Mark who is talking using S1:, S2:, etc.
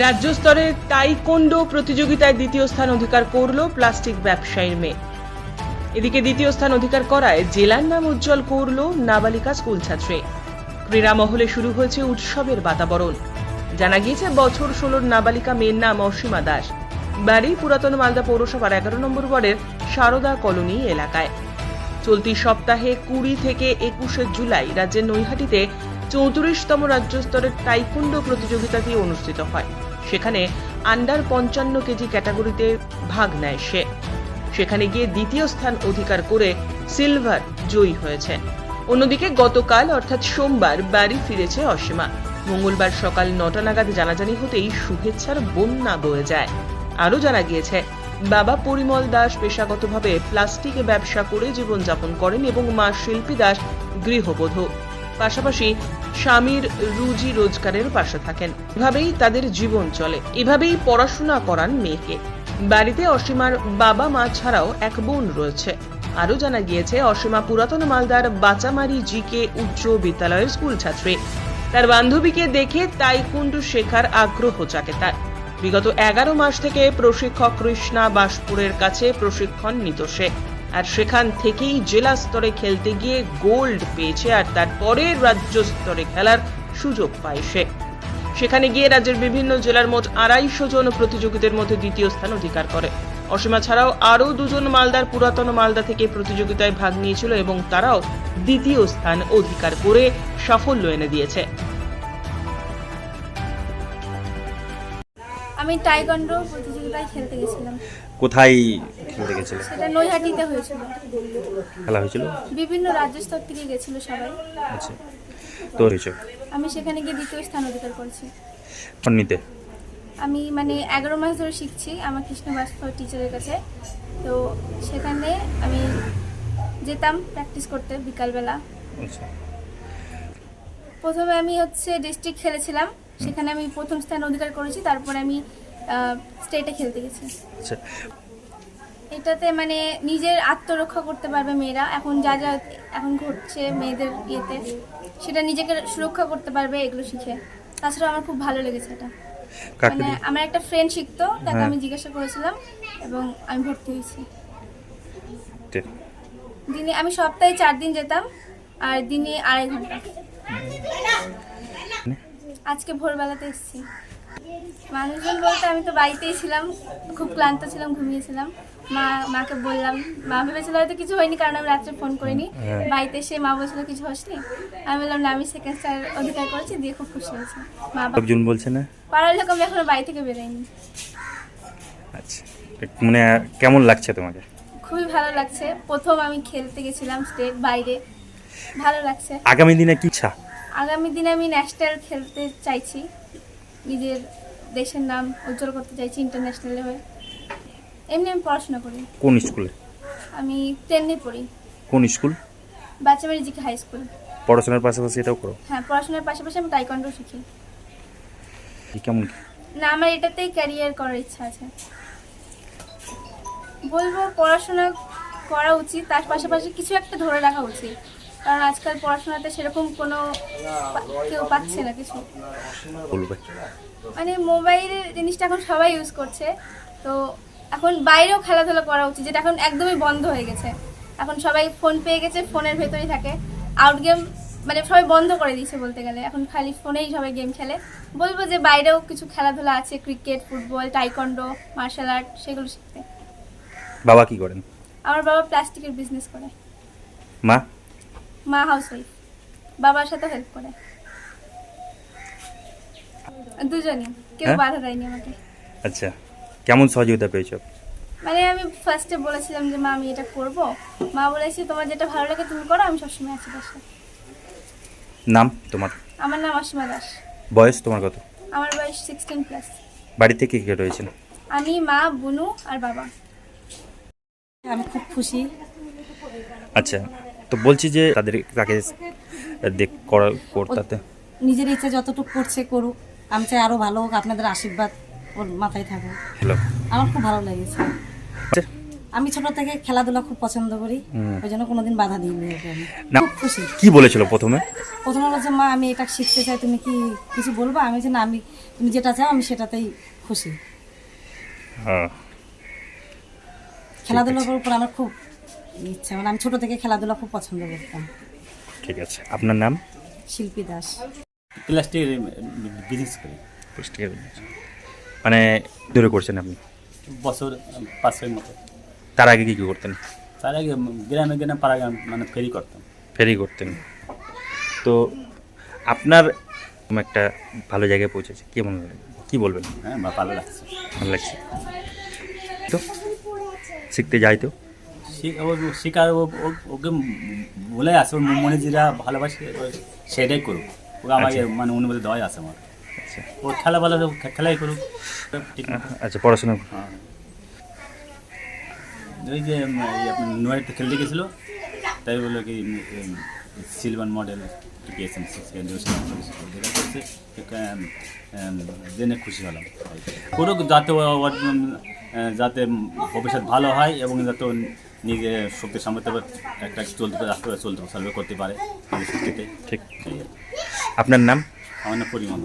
S1: রাজ্য স্তরে তাইকোন্ডো প্রতিযোগিতায় দ্বিতীয় স্থান অধিকার করল প্লাস্টিক ব্যবসায়ীর মেয়ে। এদিকে দ্বিতীয় স্থান অধিকার করায় জেলার নাম উজ্জ্বল করল নাবালিকা স্কুল ছাত্রী। ক্রীড়া মহলে শুরু হয়েছে উৎসবের বাতাবরণ। জানা গিয়েছে, বছর ষোলোর নাবালিকা মেয়ের নাম অসীমা দাস। বাড়ি পুরাতন মালদা পৌরসভার এগারো নম্বর ওয়ার্ডের সারদা কলোনি এলাকায়। চলতি সপ্তাহে কুড়ি থেকে একুশে জুলাই রাজ্যের নৈহাটিতে চৌত্রিশতম রাজ্য স্তরের টাইকুন্ডো প্রতিযোগিতাটি অনুষ্ঠিত হয়। সেখানে আন্ডার পঞ্চান্ন কেজি ক্যাটাগরিতে ভাগ নেয় সে। সেখানে গিয়ে দ্বিতীয় স্থান অধিকার করে সিলভার জয়ী হয়েছে। অন্যদিকে গতকাল, অর্থাৎ সোমবার, বাড়ি ফিরেছে অসীমা। মঙ্গলবার সকাল নটা নাগাদ জানাজানি হতেই শুভেচ্ছার বন্যা বয়ে যায়। আরও জানা গিয়েছে, বাবা পরিমল দাস পেশাগতভাবে প্লাস্টিক ব্যবসা করে জীবনযাপন করেন এবং মা শিল্পী দাস গৃহবধূ। পাশাপাশি স্বামীর রুজি রোজগারের পাশে থাকেন। এভাবেই তাদের জীবন চলে। এভাবেই পড়াশোনা করান মেয়েকে। বাড়িতে অসীমার বাবা মা ছাড়াও এক বোন রয়েছে। আরও জানা গিয়েছে, অসীমা পুরাতন মালদার বাচামারি জি কে উচ্চ বিদ্যালয়ের স্কুল ছাত্রী। তার বান্ধবীকে দেখে তাইকুন্ডু শেখার আগ্রহ জাগে তার। বিগত এগারো মাস থেকে প্রশিক্ষক কৃষ্ণা বাসপুরের কাছে প্রশিক্ষণ নিত সে। আর সেখান থেকেই জেলা স্তরে খেলতে গিয়ে গোল্ড পেয়েছে আর তারপরে রাজ্য স্তরে খেলার সুযোগ পায় সে। সেখানে গিয়ে রাজ্যের বিভিন্ন জেলার মোট আড়াইশো জন প্রতিযোগীদের মধ্যে দ্বিতীয় স্থান অধিকার করে। অসীমা ছাড়াও আরও দুজন মালদার পুরাতন মালদা থেকে প্রতিযোগিতায় ভাগ নিয়েছিল এবং তারাও দ্বিতীয় স্থান অধিকার করে সাফল্য এনে দিয়েছে।
S2: আমি টাইকন্ডো প্রতিযোগিতায় খেলতে গেছিলাম।
S3: কোথায় খেলতে গেছিলে?
S2: সেটা নৈহাটিতে হয়েছিল।
S3: খেলা হয়েছিল?
S2: বিভিন্ন রাজ্য স্তর থেকে গেছিল সবাই।
S3: আচ্ছা। তো হয়েছে?
S2: আমি সেখানে গিয়ে দ্বিতীয় স্থান অধিকার করেছি।
S3: নিতে
S2: আমি মানে এগারো মাস ধরে শিখছি আমার কৃষ্ণ বাস্তব টিচারের কাছে। তো সেখানে আমি যেতাম প্র্যাকটিস করতে বিকালবেলা।
S3: আচ্ছা।
S2: প্রথমে আমি হচ্ছে ডিস্ট্রিক্ট খেলেছিলাম। সেখানে আমি প্রথম স্থান অধিকার করেছি তারপরে আমি স্টেটে খেলতে গেছি।
S3: আচ্ছা।
S2: এটাতে মানে নিজের আত্মরক্ষা করতে পারবে মেয়েরা। এখন যা যা এখন ঘটছে মেয়েদের ইয়েতে সেটা নিজেকে সুরক্ষা করতে পারবে এগুলো শিখে। তাছাড়া আমার খুব ভালো লেগেছে এটা। মানে আমার একটা ফ্রেন্ড শিখতো তাকে
S3: হ্যাঁ।
S2: আমি জিজ্ঞাসা করেছিলাম এবং আমি ভর্তি হয়েছি। দিনে আমি সপ্তাহে চার দিন যেতাম আর দিনে আড়াই ঘণ্টা। আজকে ভোরবেলাতে এসেছি। মানুষজন বলতে আমি তো বাড়িতেই ছিলাম খুব ক্লান্ত ছিলাম ঘুমিয়েছিলাম। মা মাকে বললাম মা ভেবেছিল হয়তো কিছু হয়নি কারণ আমি রাত্রে ফোন করিনি।
S3: হ্যাঁ।
S2: বাড়িতে এসে মা বলছিল কিছু হসনি। আমি বললাম না আমি সেকেন্ড স্টার অধিকার করেছি দিয়ে খুব খুশি হয়েছে। মা বাবা
S3: বলছে না?
S2: পাড়ার লোক আমি এখনও বাড়ি থেকে বেরোয়নি
S3: আচ্ছা মানে কেমন লাগছে তোমাকে
S2: খুবই ভালো লাগছে। প্রথম আমি খেলতে গেছিলাম স্টেট বাইরে। ভালো লাগছে।
S3: আগামী দিনে কি ইচ্ছা?
S2: আগামী দিনে আমি ন্যাশনাল খেলতে চাইছি। নিজের দেশের নাম উজ্জ্বল করতে চাইছি ইন্টারন্যাশনালে হয়ে এমনি আমি পড়াশোনা করি।
S3: কোন স্কুলে
S2: আমি টেনে পড়ি।
S3: কোন school
S2: Bachchabari GK high school
S3: পড়াশোনার পাশাপাশি এটাও করো?
S2: হ্যাঁ পড়াশোনার পাশাপাশি আমি টাইকন্ডো শিখি।
S3: কেমন
S2: না আমার এটাতেই ক্যারিয়ার করার ইচ্ছা আছে। বলব পড়াশোনা করা উচিত তার পাশাপাশি কিছু একটা ধরে রাখা উচিত। কারণ আজকাল পড়াশোনাতে সেরকম কোনো কেউ পাচ্ছে না কিছু। মানে মোবাইলের জিনিসটা এখন সবাই ইউজ করছে। তো এখন বাইরেও খেলাধুলা করা উচিত যেটা এখন একদমই বন্ধ হয়ে গেছে। এখন সবাই ফোন পেয়ে গেছে ফোনের ভেতরেই থাকে। আউট গেম মানে সবাই বন্ধ করে দিয়েছে বলতে গেলে। এখন খালি ফোনেই সবাই গেম খেলে। বলব যে বাইরেও কিছু খেলাধুলা আছে cricket football taekwondo martial art সেগুলো শিখতে।
S3: বাবা কি করেন?
S2: আমার বাবা প্লাস্টিকের বিজনেস করে।
S3: মা?
S2: মা হাউস ওয়াইফ বাবার সাথে হেল্প করে। দুজনই কেউ
S3: হ্যাঁ?
S2: বাধা দেয়নি আমাকে।
S3: আচ্ছা কেমন সহযোগিতা পেয়েছ?
S2: মানে আমি ফার্স্টে বলেছিলাম যে মা আমি এটা করব। মা বলেছে তোমার যেটা ভালো লাগে তুমি করো আমি সবসময় আছি পাশে
S3: নাম তোমার?
S2: আমার নাম অসীমা দাস।
S3: বয়স তোমার কত?
S2: আমার বয়স সিক্সটিন প্লাস
S3: বাড়িতে কে কে রয়েছেন?
S2: আমি মা বুনু আর বাবা।
S4: আমি খুব খুশি।
S3: আচ্ছা তো বলছি যে তাদের তাকে দেখ করা করতে
S4: নিজের ইচ্ছা যতটুকু করছে করুক আমি চাই আরও ভালো হোক আপনাদের আশীর্বাদ ওর মাথায় থাকুক।
S3: হ্যালো।
S4: আমার খুব ভালো লেগেছে। আমি ছোট থেকে খেলাধুলা খুব পছন্দ করি ওই জন্য কোনোদিন বাধা দিইনি খুব খুশি।
S3: কি বলেছিল প্রথমে?
S4: প্রথমে বলছে মা আমি এটা শিখতে চাই তুমি কি কিছু বলব? আমি যে না আমি তুমি যেটা চাও আমি সেটাতেই খুশি।
S3: হ্যাঁ।
S4: খেলাধুলার উপর আমার খুব ইচ্ছা মানে আমি ছোট থেকে খেলাধুলা খুব পছন্দ করতাম।
S3: ঠিক আছে। আপনার নাম?
S4: শিল্পী দাস।
S5: প্লাস্টিকের বিজনেস করি।
S3: মানে দূরে করছেন আপনি?
S5: বছর পাঁচের মতো
S3: তার আগে কি কি করতেন?
S5: তার আগে গ্রামে গ্রামে পাড়া গ্রাম মানে ফেরি করতাম।
S3: ফেরি করতেন। তো আপনার একটা ভালো জায়গায় পৌঁছেছে। কেমন কি বলবেন?
S5: হ্যাঁ ভালো লাগছে।
S3: ভালো লাগছে। তো শিখতে যাই তো।
S5: শিকার ও- ওকে বলে আছে ওর মনে যেটা ভালোবাসে সেটাই করুক। ওকে আমাকে মানে অনুমতি দেওয়াই আছে আমার।
S3: আচ্ছা।
S5: ও খেলা ভালো খেলাই করুক ঠিক
S3: আচ্ছা পড়াশোনা
S5: হ্যাঁ। ওই যে এই আপনার নোয়ারিতে খেলতে গেছিল তাই বলল কি সিলভার মডেল জেনে খুশি হলাম। করুক যাতে যাতে ভবিষ্যৎ ভালো হয় এবং যাতে নিজে শক্তি সামলাতে পারে একটা চলতে পারে রাস্তা চলতে পারে সার্ভে করতে পারে নিজের শক্তিতে।
S3: ঠিক। আপনার নাম?
S5: আমার নাম পরিমল।